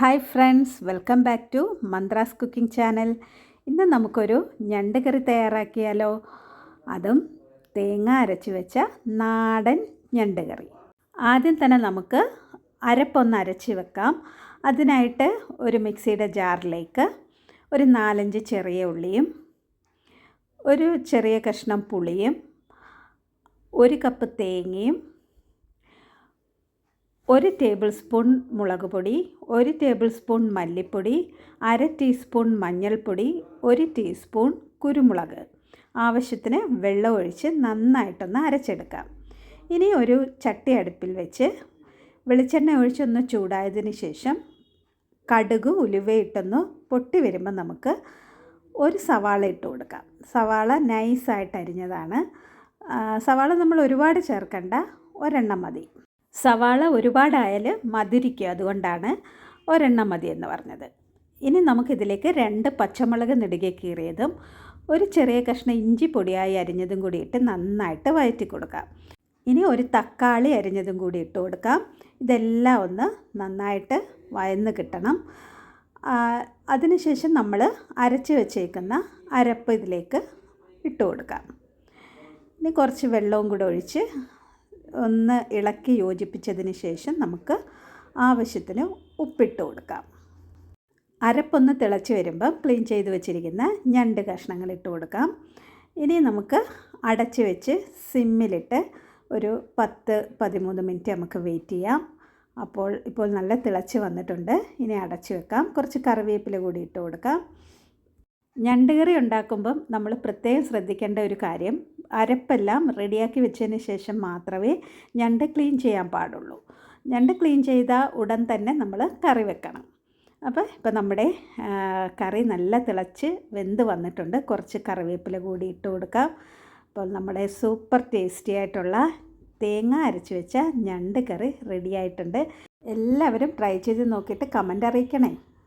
Hi friends welcome back to Manthras cooking channel. ഇന്ന് നമുക്കൊരു ഞണ്ട് കറി തയ്യാറാക്കിയാലോ? അതും തേങ്ങ അരച്ച് വെച്ച നാടൻ ഞണ്ട് കറി. ആദ്യം തന്നെ നമുക്ക് അരപ്പൊന്ന് അരച്ച് വെക്കാം. അതിനായിട്ട് ഒരു മിക്സിയുടെ ജാറിലേക്ക് ഒരു നാലഞ്ച് ചെറിയ ഉള്ളിയും ഒരു ചെറിയ കഷ്ണം പുളിയും ഒരു കപ്പ് തേങ്ങയും ഒരു ടേബിൾ സ്പൂൺ മുളക് പൊടി ഒരു ടേബിൾ സ്പൂൺ മല്ലിപ്പൊടി അര ടീസ്പൂൺ മഞ്ഞൾപ്പൊടി ഒരു ടീസ്പൂൺ കുരുമുളക്. ആവശ്യത്തിന് വെള്ളം ഒഴിച്ച് നന്നായിട്ടൊന്ന് അരച്ചെടുക്കാം. ഇനി ഒരു ചട്ടി അടുപ്പിൽ വെച്ച് വെളിച്ചെണ്ണ ഒഴിച്ചൊന്ന് ചൂടായതിന് ശേഷം കടുക് ഉലുവയിട്ടൊന്ന് പൊട്ടി വരുമ്പോൾ നമുക്ക് ഒരു സവാള ഇട്ട് കൊടുക്കാം. സവാള നൈസായിട്ട് അരിഞ്ഞതാണ്. സവാള നമ്മൾ ഒരുപാട് ചേർക്കണ്ട ഒരെണ്ണം മതി. സവാള ഒരുപാടായാൽ മധുരിക്കും അതുകൊണ്ടാണ് ഒരെണ്ണം മതി എന്ന് പറഞ്ഞത്. ഇനി നമുക്കിതിലേക്ക് രണ്ട് പച്ചമുളക് നെടുകെ കീറിയതും ഒരു ചെറിയ കഷ്ണം ഇഞ്ചി പൊടിയായി അരിഞ്ഞതും കൂടി ഇട്ട് നന്നായിട്ട് വഴറ്റി കൊടുക്കാം. ഇനി ഒരു തക്കാളി അരിഞ്ഞതും കൂടി ഇട്ട് കൊടുക്കാം. ഇതെല്ലാം ഒന്ന് നന്നായിട്ട് വയന്ന് കിട്ടണം. അതിനുശേഷം നമ്മൾ അരച്ച് വെച്ചേക്കുന്ന അരപ്പ് ഇതിലേക്ക് ഇട്ട് കൊടുക്കാം. ഇനി കുറച്ച് വെള്ളവും കൂടെ ഒഴിച്ച് ഒന്ന് ഇളക്കി യോജിപ്പിച്ചതിന് ശേഷം നമുക്ക് ആവശ്യത്തിന് ഉപ്പിട്ട് കൊടുക്കാം. അരപ്പൊന്ന് തിളച്ച് വരുമ്പം ക്ലീൻ ചെയ്ത് വെച്ചിരിക്കുന്ന ഞണ്ട് കഷ്ണങ്ങൾ ഇട്ട് കൊടുക്കാം. ഇനി നമുക്ക് അടച്ച് വെച്ച് സിമ്മിലിട്ട് ഒരു പത്ത് പതിമൂന്ന് മിനിറ്റ് നമുക്ക് വെയിറ്റ് ചെയ്യാം. അപ്പോൾ ഇപ്പോൾ നല്ല തിളച്ച് വന്നിട്ടുണ്ട്. ഇനി അടച്ച് വെക്കാം. കുറച്ച് കറിവേപ്പില കൂടി ഇട്ട് കൊടുക്കാം. ഞണ്ട് കറി ഉണ്ടാക്കുമ്പം നമ്മൾ പ്രത്യേകം ശ്രദ്ധിക്കേണ്ട ഒരു കാര്യം അരപ്പെല്ലാം റെഡിയാക്കി വെച്ചതിന് ശേഷം മാത്രമേ ഞണ്ട് ക്ലീൻ ചെയ്യാൻ പാടുള്ളൂ. ഞണ്ട് ക്ലീൻ ചെയ്ത ഉടൻ തന്നെ നമ്മൾ കറി വെക്കണം. അപ്പോൾ ഇപ്പോൾ നമ്മുടെ കറി നല്ല തിളച്ച് വെന്ത് വന്നിട്ടുണ്ട്. കുറച്ച് കറിവേപ്പില കൂടി ഇട്ട് കൊടുക്കാം. അപ്പോൾ നമ്മുടെ സൂപ്പർ ടേസ്റ്റി ആയിട്ടുള്ള തേങ്ങ അരച്ച് വെച്ച ഞണ്ട് കറി റെഡിയായിട്ടുണ്ട് എല്ലാവരും ട്രൈ ചെയ്ത് നോക്കിയിട്ട് കമന്റ് അറിയിക്കണേ.